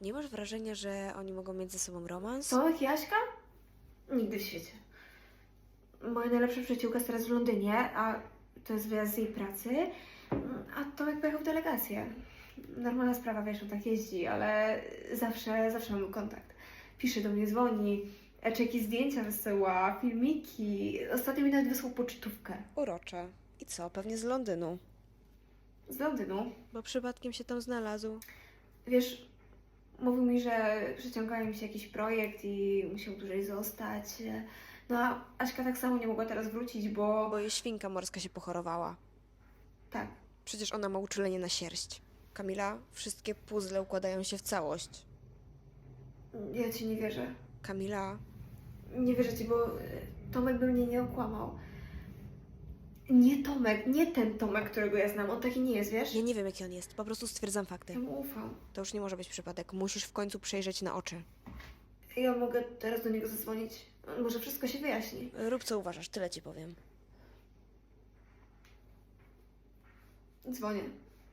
Nie masz wrażenia, że oni mogą mieć ze sobą romans? Tomek i Aśka? Nigdy w świecie. Moja najlepsza przyjaciółka jest teraz w Londynie, a to jest wyjazd z jej pracy, a Tomek pojechał w delegację. Normalna sprawa, wiesz, on tak jeździ, ale zawsze, zawsze mamy kontakt. Pisze do mnie, dzwoni, czy jakieś zdjęcia wysyła, filmiki. Ostatnio mi nawet wysłał pocztówkę Urocze. I co? Pewnie z Londynu. z Londynu. Bo przypadkiem się tam znalazł. Wiesz, mówił mi, że przeciąga im się jakiś projekt i musiał dłużej zostać. No a Aśka tak samo nie mogła teraz wrócić, bo... Bo jej świnka morska się pochorowała. Tak, Przecież ona ma uczulenie na sierść. Kamila, wszystkie puzzle układają się w całość. ja ci nie wierzę. Kamila, Nie wierzę ci, bo Tomek by mnie nie okłamał. Nie Tomek, nie ten Tomek, którego ja znam. On taki nie jest, wiesz? ja nie wiem jaki on jest, po prostu stwierdzam fakty. Ja mu ufam. To już nie może być przypadek, musisz w końcu przejrzeć na oczy. Ja mogę teraz do niego zadzwonić. Może wszystko się wyjaśni. Rób co uważasz, tyle ci powiem. Dzwonię.